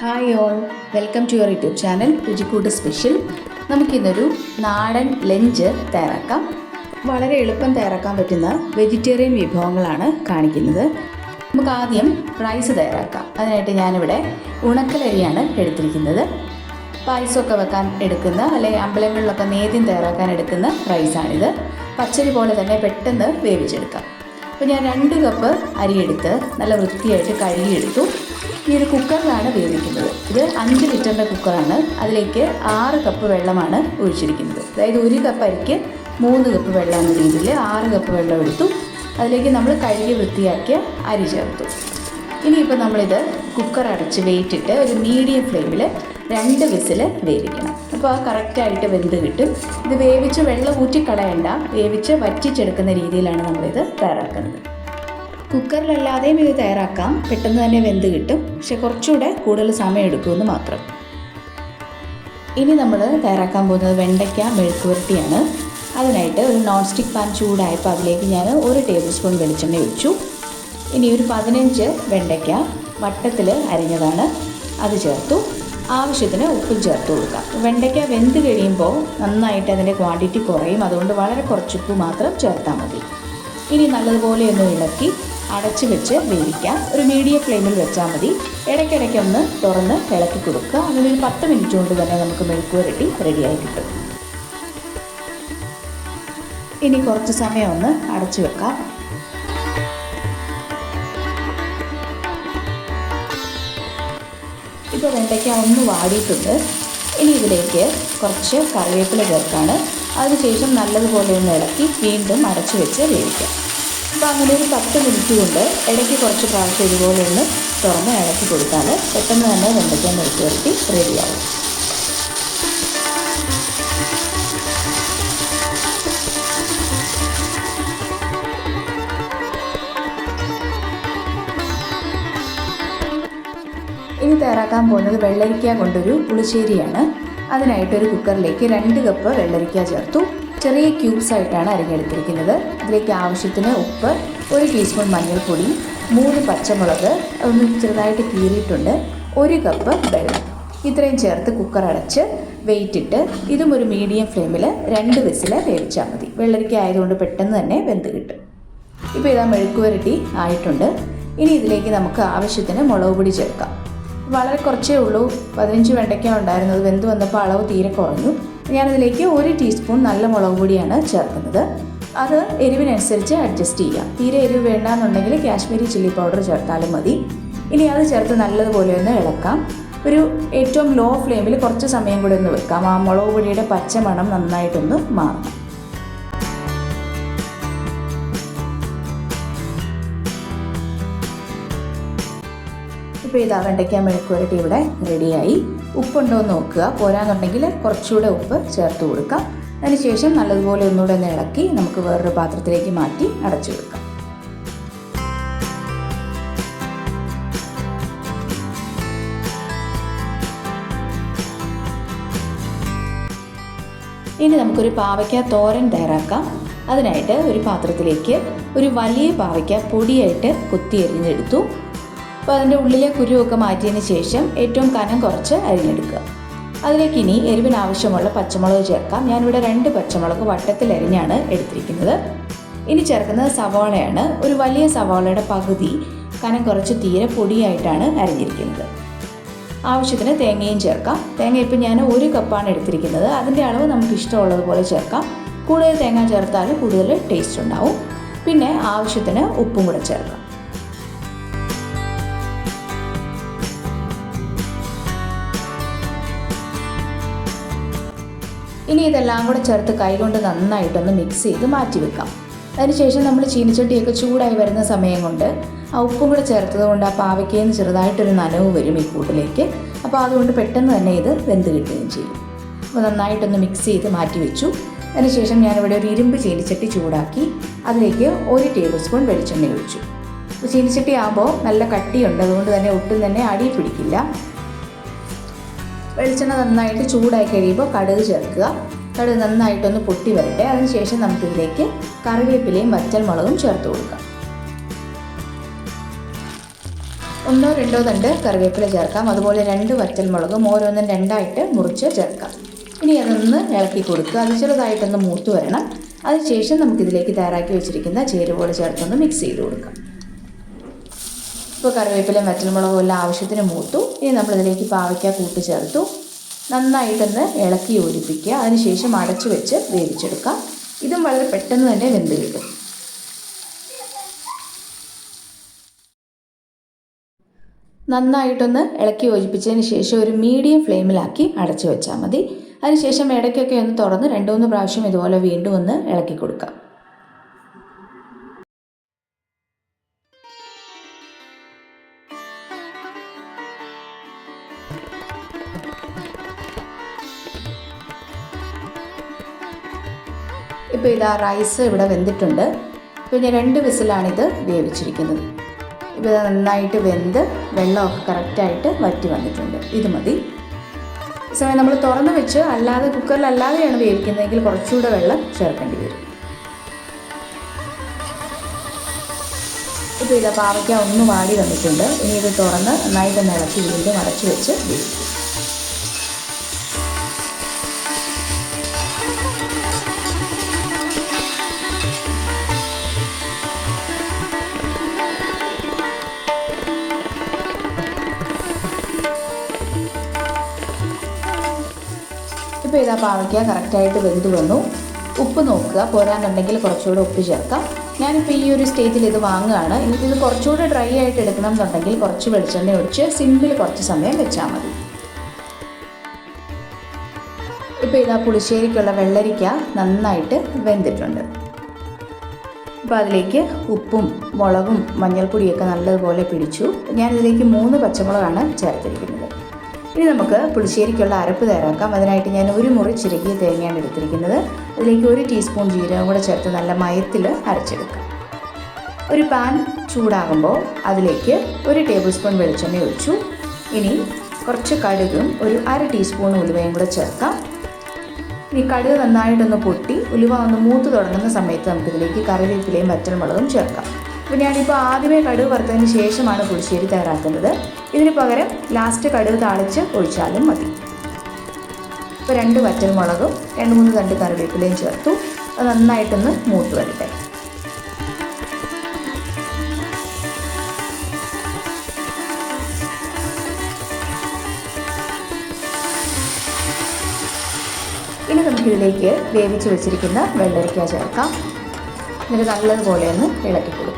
Hi all welcome to your YouTube channel രുചിക്കൂട്ട് special നമുക്കിന്നൊരു നാടൻ lunch തയ്യാറാക്കാം. വളരെ എളുപ്പം തയ്യാറാക്കാൻ പറ്റുന്ന വെജിറ്റേറിയൻ വിഭവങ്ങളാണ് കാണിക്കുന്നത്. നമുക്ക് ആദ്യം റൈസ് തയ്യാറാക്കാം. അതിനായിട്ട് ഞാനിവിടെ ഉണക്കലരിയാണ് എടുത്തിരിക്കുന്നത്. പായസമൊക്കെ വെക്കാൻ എടുക്കുന്ന അല്ലെങ്കിൽ അമ്പലങ്ങളിലൊക്കെ നേദ്യം തയ്യാറാക്കാൻ എടുക്കുന്ന റൈസാണിത് പച്ചരി പോലെ തന്നെ പെട്ടെന്ന് വേവിച്ചെടുക്കാം. അപ്പോൾ ഞാൻ രണ്ട് കപ്പ് അരിയെടുത്ത് നല്ല വൃത്തിയായിട്ട് കഴുകിയെടുത്തു. ഈ ഒരു കുക്കറിലാണ് വേവിക്കുന്നത്. ഇത് അഞ്ച് ലിറ്ററിന്റെ കുക്കറാണ്. അതിലേക്ക് ആറ് കപ്പ് വെള്ളമാണ് ഒഴിച്ചിരിക്കുന്നത്. അതായത് ഒരു കപ്പ് അരിക്ക് മൂന്ന് കപ്പ് വെള്ളം എന്ന രീതിയിൽ ആറ് കപ്പ് വെള്ളം എടുത്തു. അതിലേക്ക് നമ്മൾ കഴുകി വൃത്തിയാക്കിയ അരി ചേർത്തു. ഇനിയിപ്പോൾ നമ്മളിത് കുക്കർ അടച്ച് വെയിറ്റിട്ട് ഒരു മീഡിയം ഫ്ലെയിമിൽ രണ്ട് വിസിൽ വേവിക്കണം. അപ്പോൾ ആ കറക്റ്റായിട്ട് വെന്ത് കിട്ടും. ഇത് വേവിച്ച് വെള്ളം ഊറ്റിക്കളയണ്ട. വേവിച്ച് വറ്റിച്ചെടുക്കുന്ന രീതിയിലാണ് നമ്മളിത് തയ്യാറാക്കുന്നത്. കുക്കറിലല്ലാതെയും ഇത് തയ്യാറാക്കാം. പെട്ടെന്ന് തന്നെ വെന്ത് കിട്ടും. പക്ഷെ കുറച്ചുകൂടെ കൂടുതൽ സമയം എടുക്കുമെന്ന് മാത്രം. ഇനി നമ്മൾ തയ്യാറാക്കാൻ പോകുന്നത് വെണ്ടയ്ക്ക മെഴുക്കുവരട്ടിയാണ്. അതിനായിട്ട് ഒരു നോൺ സ്റ്റിക്ക് പാൻ ചൂടായപ്പോൾ അതിലേക്ക് ഞാൻ ഒരു ടേബിൾ സ്പൂൺ വെളിച്ചെണ്ണ ഒഴിച്ചു. ഇനി ഒരു പതിനഞ്ച് വെണ്ടയ്ക്ക വട്ടത്തിൽ അരിഞ്ഞതാണ്. അത് ചേർത്തു. ആവശ്യത്തിന് ഉപ്പും ചേർത്ത് കൊടുക്കാം. വെണ്ടയ്ക്ക വെന്ത് കഴിയുമ്പോൾ നന്നായിട്ട് അതിന്റെ ക്വാണ്ടിറ്റി കുറയും. അതുകൊണ്ട് വളരെ കുറച്ച് ഉപ്പ് മാത്രം ചേർത്താൽ മതി. ഇനി നല്ലതുപോലെ ഒന്ന് ഇളക്കി അടച്ച് വെച്ച് വേവിക്കാം. ഒരു മീഡിയം ഫ്ലെയിമിൽ വെച്ചാൽ മതി. ഇടയ്ക്കിടയ്ക്ക് ഒന്ന് തുറന്ന് ഇളക്കി കൊടുക്കുക. അങ്ങനെ ഒരു പത്ത് മിനിറ്റ് കൊണ്ട് തന്നെ നമുക്ക് മെഴുക്ക് പുരട്ടി റെഡിയായി കിട്ടും. ഇനി കുറച്ച് സമയം ഒന്ന് അടച്ചു വെക്കാം. ഇപ്പോൾ വെണ്ടയ്ക്ക ഒന്ന് വാടിയിട്ടുണ്ട്. ഇനി ഇതിലേക്ക് കുറച്ച് കറിവേപ്പില ചേർക്കാണ്. അതിനുശേഷം നല്ലതുപോലെ ഒന്ന് ഇളക്കി വീണ്ടും അടച്ചു വെച്ച് വേവിക്കാം. അപ്പോൾ അങ്ങനെ ഒരു പത്ത് മിനിറ്റ് കൊണ്ട് ഇടയ്ക്ക് കുറച്ച് പ്രാവശ്യം ഇതുപോലെ ഒന്ന് തുറന്ന് ഇളക്കി കൊടുത്താൽ പെട്ടെന്ന് തന്നെ വെണ്ടയ്ക്ക നിരത്തി വരട്ടി റെഡിയാവും. ഇനി തയ്യാറാക്കാൻ പോകുന്നത് വെള്ളരിക്ക കൊണ്ടൊരു പുളിശ്ശേരിയാണ്. അതിനായിട്ട് ഒരു കുക്കറിലേക്ക് രണ്ട് കപ്പ് വെള്ളരിക്ക ചേർത്തു. ചെറിയ ക്യൂബ്സ് ആയിട്ടാണ് അരിഞ്ഞെടുത്തിരിക്കുന്നത്. ഇതിലേക്ക് ആവശ്യത്തിന് ഉപ്പ് ഒരു ടീസ്പൂൺ മഞ്ഞൾപ്പൊടി മൂന്ന് പച്ചമുളക് ഒന്ന് ചെറുതായിട്ട് കീറിയിട്ടുണ്ട്. ഒരു കപ്പ് വെള്ളം. ഇത്രയും ചേർത്ത് കുക്കർ അടച്ച് വെയിറ്റ് ഇട്ട് ഇതും ഒരു മീഡിയം ഫ്ലെയിമിൽ രണ്ട് വിസിൽ വേവിച്ചാൽ മതി. വെള്ളരിക്ക ആയതുകൊണ്ട് പെട്ടെന്ന് തന്നെ വെന്ത് കിട്ടും. ഇപ്പോൾ ഇതാ മെഴുക്ക് വരട്ടി ആയിട്ടുണ്ട്. ഇനി ഇതിലേക്ക് നമുക്ക് ആവശ്യത്തിന് മുളക് പൊടി ചേർക്കാം. വളരെ കുറച്ചേ ഉള്ളൂ. പതിനഞ്ച് വെണ്ടയ്ക്ക ഉണ്ടായിരുന്നത്. വെന്ത് വന്നപ്പോൾ അളവ് തീരെ കുറഞ്ഞു. ഞാനതിലേക്ക് ഒരു ടീസ്പൂൺ നല്ല മുളക് പൊടിയാണ് ചേർക്കുന്നത്. അത് എരിവിനനുസരിച്ച് അഡ്ജസ്റ്റ് ചെയ്യാം. തീരെ എരിവ് വേണ്ടാന്നുണ്ടെങ്കിൽ കാശ്മീരി ചില്ലി പൗഡർ ചേർത്താലും മതി. ഇനി അത് ചേർത്ത് നല്ലതുപോലെ ഒന്ന് ഇളക്കാം. ഒരു ഏറ്റവും ലോ ഫ്ലെയിമിൽ കുറച്ച് സമയം കൂടി ഒന്ന് വെക്കാം. ആ മുളക് പൊടിയുടെ പച്ചമണം നന്നായിട്ടൊന്ന് മാറണം. ഇപ്പോൾ ഇതാ വെണ്ടയ്ക്ക മെഴുക്കുവരട്ടി ഇവിടെ റെഡിയായി ഉപ്പുണ്ടോ എന്ന് നോക്കുക. പോരാന്നുണ്ടെങ്കിൽ കുറച്ചുകൂടെ ഉപ്പ് ചേർത്ത് കൊടുക്കാം. അതിനുശേഷം നല്ലതുപോലെ ഒന്നുകൂടെ ഒന്ന് ഇളക്കി നമുക്ക് വേറൊരു പാത്രത്തിലേക്ക് മാറ്റി അടച്ചു കൊടുക്കാം ഇനി നമുക്കൊരു പാവയ്ക്ക തോരൻ തയ്യാറാക്കാം. അതിനായിട്ട് ഒരു പാത്രത്തിലേക്ക് ഒരു വലിയ പാവയ്ക്ക പൊടിയായിട്ട് കൊത്തി എറിഞ്ഞെടുത്തു അപ്പോൾ അതിന്റെ ഉള്ളിലെ കുരുവൊക്കെ മാറ്റിയതിന് ശേഷം ഏറ്റവും കനം കുറച്ച് അരിഞ്ഞെടുക്കുക. അതിലേക്ക് ഇനി എരിവിന് ആവശ്യമുള്ള പച്ചമുളക് ചേർക്കാം. ഞാനിവിടെ രണ്ട് പച്ചമുളക് വട്ടത്തിൽ അരിഞ്ഞാണ് എടുത്തിരിക്കുന്നത്. ഇനി ചേർക്കുന്നത് സവാളയാണ്. ഒരു വലിയ സവാളയുടെ പകുതി കനം കുറച്ച് തീരെ പൊടിയായിട്ടാണ് അരിഞ്ഞിരിക്കുന്നത്. ആവശ്യത്തിന് തേങ്ങയും ചേർക്കാം. തേങ്ങ ഇപ്പം ഞാൻ ഒരു കപ്പാണ് എടുത്തിരിക്കുന്നത്. അതിന്റെ അളവ് നമുക്ക് ഇഷ്ടമുള്ളതുപോലെ ചേർക്കാം. കൂടുതൽ തേങ്ങ ചേർത്താൽ കൂടുതൽ ടേസ്റ്റ് ഉണ്ടാവും. പിന്നെ ആവശ്യത്തിന് ഉപ്പും കൂടെ ചേർക്കാം. ഇനി ഇതെല്ലാം കൂടെ ചേർത്ത് കൈകൊണ്ട് നന്നായിട്ടൊന്ന് മിക്സ് ചെയ്ത് മാറ്റി വെക്കാം. അതിനുശേഷം നമ്മൾ ചീനിച്ചട്ടിയൊക്കെ ചൂടായി വരുന്ന സമയം കൊണ്ട് ആ ഉപ്പും കൂടെ ചേർത്തത് കൊണ്ട് ആ പാവയ്ക്കയിൽ നിന്ന് ചെറുതായിട്ടൊരു നനവ് വരും ഈ കൂട്ടിലേക്ക്. അപ്പോൾ അതുകൊണ്ട് പെട്ടെന്ന് തന്നെ ഇത് വെന്ത് കിട്ടുകയും ചെയ്യും. അപ്പോൾ നന്നായിട്ടൊന്ന് മിക്സ് ചെയ്ത് മാറ്റി വെച്ചു. അതിനുശേഷം ഞാനിവിടെ ഒരു ഇരുമ്പ് ചീനിച്ചട്ടി ചൂടാക്കി അതിലേക്ക് ഒരു ടേബിൾ സ്പൂൺ വെളിച്ചെണ്ണ ഒഴിച്ചു. ചീനിച്ചട്ടി ആകുമ്പോൾ നല്ല കട്ടിയുണ്ട് അതുകൊണ്ട് തന്നെ ഒട്ടും തന്നെ അടി പിടിക്കില്ല. വെളിച്ചെണ്ണ നന്നായിട്ട് ചൂടായി കഴിയുമ്പോൾ കടുക് ചേർക്കുക. കടുക് നന്നായിട്ടൊന്ന് പൊട്ടി വരട്ടെ. അതിനുശേഷം നമുക്കിതിലേക്ക് കറിവേപ്പിലയും വറ്റൽമുളകും ചേർത്ത് കൊടുക്കാം. ഒന്നോ രണ്ടോ തണ്ട് കറിവേപ്പില ചേർക്കാം. അതുപോലെ രണ്ട് വറ്റൽമുളകും ഓരോന്നും രണ്ടായിട്ട് മുറിച്ച് ചേർക്കാം. ഇനി അതൊന്ന് ഇളക്കി കൊടുക്കുക. അത് ചെറുതായിട്ടൊന്ന് മൂത്ത് വരണം. അതിനുശേഷം നമുക്കിതിലേക്ക് തയ്യാറാക്കി വെച്ചിരിക്കുന്ന ചേരുവകൾ ചേർത്തൊന്ന് മിക്സ് ചെയ്ത് കൊടുക്കാം. ഇപ്പോൾ കറിവേപ്പിലയും വറ്റൽമുളകും എല്ലാം ആവശ്യത്തിന് മൂത്തു. ഇനി നമ്മളിതിലേക്ക് പാവയ്ക്ക കൂട്ടിച്ചേർത്തു നന്നായിട്ടൊന്ന് ഇളക്കി യോജിപ്പിക്കുക. അതിനുശേഷം അടച്ചു വെച്ച് വേവിച്ചെടുക്കാം ഇതും വളരെ പെട്ടെന്ന് തന്നെ വെന്ത് കിട്ടും. നന്നായിട്ടൊന്ന് ഇളക്കി യോജിപ്പിച്ചതിന് ശേഷം ഒരു മീഡിയം ഫ്ലെയിമിലാക്കി അടച്ചു വെച്ചാൽ മതി. അതിനുശേഷം ഇടയ്ക്കൊക്കെ ഒന്ന് തുറന്ന് രണ്ട് മൂന്ന് പ്രാവശ്യം ഇതുപോലെ വീണ്ടും ഒന്ന് ഇളക്കി കൊടുക്കാം ഇപ്പോൾ ഇതാ റൈസ് ഇവിടെ വെന്തിട്ടുണ്ട്. പിന്നെ രണ്ട് വിസിലാണിത് വേവിച്ചിരിക്കുന്നത്. ഇപ്പോൾ നന്നായിട്ട് വെന്ത് വെള്ളമൊക്കെ കറക്റ്റായിട്ട് വറ്റി വന്നിട്ടുണ്ട്. ഇത് മതി. സമയം നമ്മൾ തുറന്ന് വെച്ച് അല്ലാതെ കുക്കറിൽ അല്ലാതെയാണ് വേവിക്കുന്നതെങ്കിൽ കുറച്ചുകൂടെ വെള്ളം ചേർക്കേണ്ടി വരും. ഇപ്പോൾ ഇത് പാവയ്ക്ക ഒന്ന് വാടി വന്നിട്ടുണ്ട്. ഇനി ഇത് തുറന്ന് നന്നായിട്ട് ഇളക്കി വീണ്ടും അടച്ചു വെച്ച് വേവിക്കും. ഇപ്പോൾ ഇതാ പാവയ്ക്ക കറക്റ്റായിട്ട് വെന്ത് വന്നു. ഉപ്പ് നോക്കുക. പോരാന്നുണ്ടെങ്കിൽ കുറച്ചുകൂടെ ഉപ്പ് ചേർക്കാം. ഞാനിപ്പോൾ ഈ ഒരു സ്റ്റേജിൽ ഇത് വാങ്ങുകയാണ്. എനിക്കിത് കുറച്ചുകൂടെ ഡ്രൈ ആയിട്ട് എടുക്കണം എന്നുണ്ടെങ്കിൽ കുറച്ച് വെളിച്ചെണ്ണ ഒഴിച്ച് സിമ്പിൾ കുറച്ച് സമയം വെച്ചാൽ മതി. ഇപ്പോൾ ഇതാ പുളിശ്ശേരിക്കുള്ള വെള്ളരിക്ക നന്നായിട്ട് വെന്തിട്ടുണ്ട്. അപ്പോൾ അതിലേക്ക് ഉപ്പും മുളകും മഞ്ഞൾപ്പൊടിയൊക്കെ നല്ലതുപോലെ പിടിച്ചു. ഞാനിതിലേക്ക് മൂന്ന് പച്ചമുളകാണ് ചേർത്തിരിക്കുന്നത്. ഇനി നമുക്ക് പുളിശ്ശേരിക്കുള്ള അരപ്പ് തയ്യാറാക്കാം. അതിനായിട്ട് ഞാൻ ഒരു മുറി ചിരകിയ തേങ്ങയാണ് എടുത്തിരിക്കുന്നത്. അതിലേക്ക് ഒരു ടീസ്പൂൺ ജീരകം കൂടെ ചേർത്ത് നല്ല മയത്തിൽ അരച്ചെടുക്കാം. ഒരു പാൻ ചൂടാകുമ്പോൾ അതിലേക്ക് ഒരു ടേബിൾ സ്പൂൺ വെളിച്ചെണ്ണ ഒഴിച്ചു. ഇനി കുറച്ച് കടുകും ഒരു അര ടീസ്പൂൺ ഉലുവയും കൂടെ ചേർക്കാം. ഇനി കടുക് നന്നായിട്ടൊന്ന് പൊട്ടി ഉലുവ ഒന്ന് മൂത്ത് തുടങ്ങുന്ന സമയത്ത് നമുക്കിതിലേക്ക് കറിവേപ്പിലയും വറ്റൽമുളകും ചേർക്കാം. അപ്പോൾ ഞാനിപ്പോൾ ആദ്യമേ കടുക് വറുത്തതിന് ശേഷമാണ് പുളിശ്ശേരി തയ്യാറാക്കുന്നത്. ഇതിന് പകരം ലാസ്റ്റ് കടുക് താളിച്ച് ഒഴിച്ചാലും മതി. ഇപ്പോൾ രണ്ട് വറ്റൽമുളകും രണ്ട് മൂന്ന് തണ്ട് കറിവേപ്പിലയും ചേർത്തു. അത് നന്നായിട്ടൊന്ന് മൂത്ത് വരട്ടെ. ഇനി നമുക്കിതിലേക്ക് വേവിച്ച് വെച്ചിരിക്കുന്ന വെള്ളരിക്ക ചേർക്കാം. എന്നിട്ട് നല്ലതുപോലെ ഒന്ന് ഇളക്കി കൊടുക്കാം.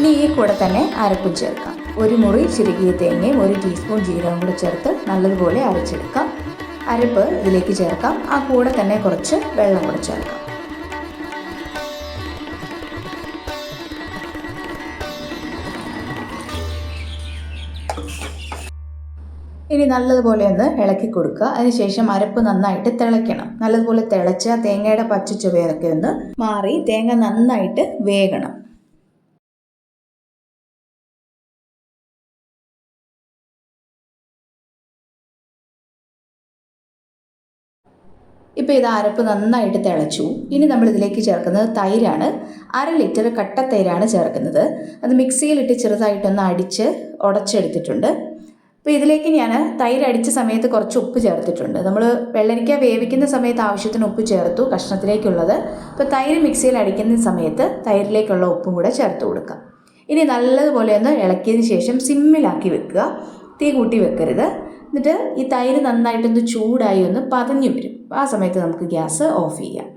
ഇനി ഈ കൂടെ തന്നെ അരപ്പും ചേർക്കാം. ഒരു മുറി ചിരുകിയ തേങ്ങയും ഒരു ടീസ്പൂൺ ജീരകം കൂടി ചേർത്ത് നല്ലതുപോലെ അരച്ചെടുക്കാം. അരപ്പ് ഇതിലേക്ക് ചേർക്കാം. ആ കൂടെ തന്നെ കുറച്ച് വെള്ളം കൂടെ ചേർക്കാം. ഇനി നല്ലതുപോലെ ഒന്ന് ഇളക്കി കൊടുക്കുക. അതിനുശേഷം അരപ്പ് നന്നായിട്ട് തിളയ്ക്കണം. നല്ലതുപോലെ തിളച്ച തേങ്ങയുടെ പച്ച ചുവയൊക്കെ ഒന്ന് മാറി തേങ്ങ നന്നായിട്ട് വേകണം. ഇപ്പോൾ ഇത് അരപ്പ് നന്നായിട്ട് തിളച്ചു. ഇനി നമ്മൾ ഇതിലേക്ക് ചേർക്കുന്നത് തൈരാണ്. അര ലിറ്റർ കട്ട തൈരാണ് ചേർക്കുന്നത്. അത് മിക്സിയിലിട്ട് ചെറുതായിട്ടൊന്ന് അടിച്ച് ഉടച്ചെടുത്തിട്ടുണ്ട്. അപ്പോൾ ഇതിലേക്ക് ഞാൻ തൈര് അടിച്ച സമയത്ത് കുറച്ച് ഉപ്പ് ചേർത്തിട്ടുണ്ട്. നമ്മൾ വെള്ളരിക്ക വേവിക്കുന്ന സമയത്ത് ആവശ്യത്തിന് ഉപ്പ് ചേർത്തു കഷ്ണത്തിലേക്കുള്ളത്. അപ്പോൾ തൈര് മിക്സിയിൽ അടിക്കുന്ന സമയത്ത് തൈരിലേക്കുള്ള ഉപ്പും കൂടെ ചേർത്ത് കൊടുക്കാം. ഇനി നല്ലതുപോലെ ഒന്ന് ഇളക്കിയതിന് ശേഷം സിമ്മിലാക്കി വെക്കുക. തീ കൂട്ടി വെക്കരുത്. എന്നിട്ട് ഈ തൈര് നന്നായിട്ടൊന്ന് ചൂടായി ഒന്ന് പതഞ്ഞു വരും. ആ സമയത്ത് നമുക്ക് ഗ്യാസ് ഓഫ് ചെയ്യാം.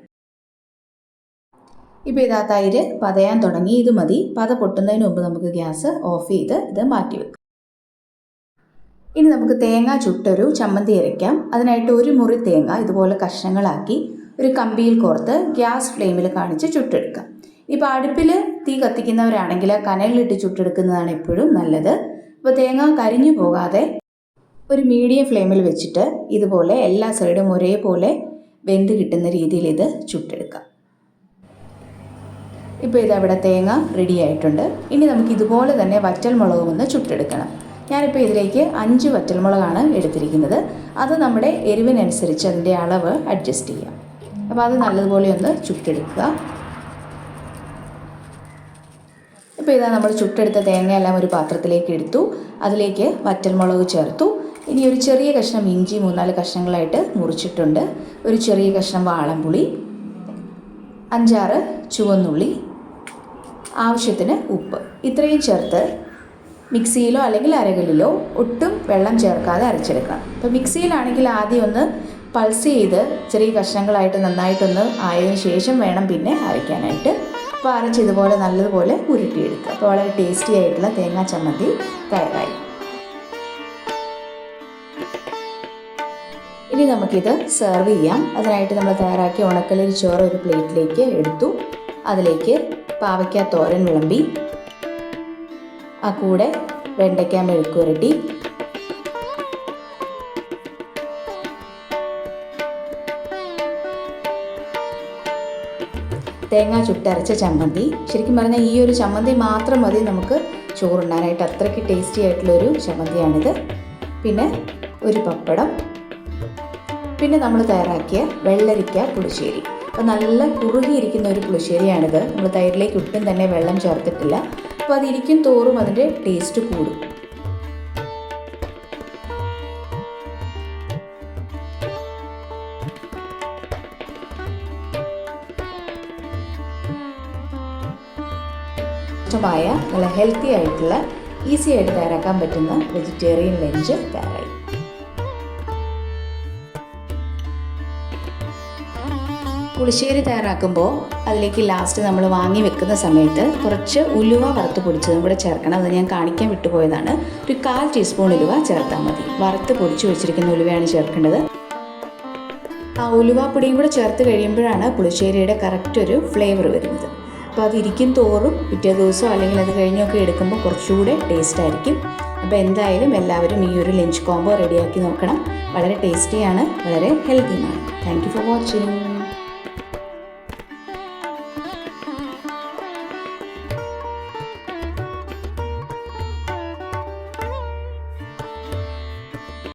ഇപ്പോൾ ഇതാ തൈര് പതയാൻ തുടങ്ങി. ഇത് മതി. പത പൊട്ടുന്നതിന് മുമ്പ് നമുക്ക് ഗ്യാസ് ഓഫ് ചെയ്ത് ഇത് മാറ്റി വെക്കാം. ഇനി നമുക്ക് തേങ്ങ ചുട്ടൊരു ചമ്മന്തി അരയ്ക്കാം. അതിനായിട്ട് ഒരു മുറി തേങ്ങ ഇതുപോലെ കഷ്ണങ്ങളാക്കി ഒരു കമ്പിയിൽ കോർത്ത് ഗ്യാസ് ഫ്ലെയിമിൽ കാണിച്ച് ചുട്ടെടുക്കാം. ഇപ്പോൾ അടുപ്പിൽ തീ കത്തിക്കുന്നവരാണെങ്കിൽ കനലിലിട്ട് ചുട്ടെടുക്കുന്നതാണ് എപ്പോഴും നല്ലത്. ഇപ്പോൾ തേങ്ങ കരിഞ്ഞു പോകാതെ ഒരു മീഡിയം ഫ്ലെയിമിൽ വെച്ചിട്ട് ഇതുപോലെ എല്ലാ സൈഡും ഒരേപോലെ വെന്ത് കിട്ടുന്ന രീതിയിൽ ഇത് ചുട്ടെടുക്കാം. ഇപ്പോൾ ഇതവിടെ തേങ്ങ റെഡി ആയിട്ടുണ്ട്. ഇനി നമുക്ക് ഇതുപോലെ തന്നെ വറ്റൽ മുളകും ഒന്ന് ചുട്ടെടുക്കണം. ഞാനിപ്പോൾ ഇതിലേക്ക് അഞ്ച് വറ്റൽമുളകാണ് എടുത്തിരിക്കുന്നത്. അത് നമ്മുടെ എരിവിനനുസരിച്ച് അതിന്റെ അളവ് അഡ്ജസ്റ്റ് ചെയ്യാം. അപ്പോൾ അത് നല്ലതുപോലെ ഒന്ന് ചുട്ടെടുക്കുക. ഇപ്പോൾ ഇതാ നമ്മൾ ചുട്ടെടുത്ത തേങ്ങയെല്ലാം ഒരു പാത്രത്തിലേക്ക് എടുത്തു. അതിലേക്ക് വറ്റൽമുളക് ചേർത്തു. ഇനി ഒരു ചെറിയ കഷ്ണം ഇഞ്ചി മൂന്നാൽ കഷ്ണങ്ങളായിട്ട് മുറിച്ചിട്ടുണ്ട്. ഒരു ചെറിയ കഷ്ണം വാളംപുളി അഞ്ചാറ് ചുവന്നുള്ളി ആവശ്യത്തിന് ഉപ്പ്. ഇത്രയും ചേർത്ത് മിക്സിയിലോ അല്ലെങ്കിൽ അരകല്ലിലോ ഒട്ടും വെള്ളം ചേർക്കാതെ അരച്ചെടുക്കണം. അപ്പോൾ മിക്സിയിലാണെങ്കിൽ ആദ്യം ഒന്ന് പൾസ് ചെയ്ത് ചെറിയ കഷ്ണങ്ങളായിട്ട് നന്നായിട്ടൊന്ന് ആയതിനു ശേഷം വേണം പിന്നെ അരയ്ക്കാനായിട്ട്. അപ്പോൾ അരച്ച് ഇതുപോലെ നല്ലതുപോലെ ഉരുട്ടിയെടുക്കുക. അപ്പോൾ വളരെ ടേസ്റ്റി ആയിട്ടുള്ള തേങ്ങാ ചമ്മന്തി തയ്യാറായി. ഇനി നമുക്കിത് സെർവ് ചെയ്യാം. അതിനായിട്ട് നമ്മൾ തയ്യാറാക്കിയ ഉണക്കലരി ചോറ് ഒരു പ്ലേറ്റിലേക്ക് എടുത്തു. അതിലേക്ക് പാവയ്ക്ക തോരൻ വിളമ്പി ആ കൂടെ വെണ്ടയ്ക്ക മെഴുക്കുരട്ടി തേങ്ങ ചുട്ടരച്ച ചമ്മന്തി. ശരിക്കും പറഞ്ഞാൽ ഈ ഒരു ചമ്മന്തി മാത്രം മതി നമുക്ക് ചോറുണ്ണാനായിട്ട്. അത്രയ്ക്ക് ടേസ്റ്റി ആയിട്ടുള്ളൊരു ചമ്മന്തിയാണിത്. പിന്നെ ഒരു പപ്പടം. പിന്നെ നമ്മൾ തയ്യാറാക്കിയ വെള്ളരിക്ക പുളിശ്ശേരി. അപ്പോൾ നല്ല കുറുകിയിരിക്കുന്ന ഒരു പുളിശ്ശേരിയാണിത്. നമ്മൾ തൈരിലേക്ക് ഒട്ടും തന്നെ വെള്ളം ചേർത്തിട്ടില്ല. അപ്പോൾ അതിരിക്കും തോറും അതിന്റെ ടേസ്റ്റ് കൂടും. ഇഷ്ടമായ നല്ല ഹെൽത്തി ആയിട്ടുള്ള ഈസി ആയിട്ട് തയ്യാറാക്കാൻ പറ്റുന്ന വെജിറ്റേറിയൻ ലഞ്ച് തയ്യാറായി. പുളിശ്ശേരി തയ്യാറാക്കുമ്പോൾ അതിലേക്ക് ലാസ്റ്റ് നമ്മൾ വാങ്ങി വെക്കുന്ന സമയത്ത് കുറച്ച് ഉലുവ വറുത്ത് പൊടിച്ചതും കൂടെ ചേർക്കണം. അത് ഞാൻ കാണിക്കാൻ വിട്ടുപോയതാണ്. ഒരു കാൽ ടീസ്പൂൺ ഉലുവ ചേർത്താൽ മതി. വറുത്ത് പൊടിച്ച് വെച്ചിരിക്കുന്ന ഉലുവയാണ് ചേർക്കേണ്ടത്. ആ ഉലുവാപ്പൊടിയും കൂടെ ചേർത്ത് കഴിയുമ്പോഴാണ് പുളിശ്ശേരിയുടെ കറക്റ്റ് ഒരു ഫ്ലേവർ വരുന്നത്. അപ്പോൾ അത് ഇരിക്കും തോറും പിറ്റേ ദിവസം അല്ലെങ്കിൽ അത് കഴിഞ്ഞൊക്കെ എടുക്കുമ്പോൾ കുറച്ചുകൂടെ ടേസ്റ്റ് ആയിരിക്കും. അപ്പോൾ എന്തായാലും എല്ലാവരും ഈ ഒരു ലഞ്ച് കോംബോ റെഡിയാക്കി നോക്കണം. വളരെ ടേസ്റ്റിയാണ് വളരെ ഹെൽത്തിയുമാണ് താങ്ക് യു ഫോർ വാച്ചിങ്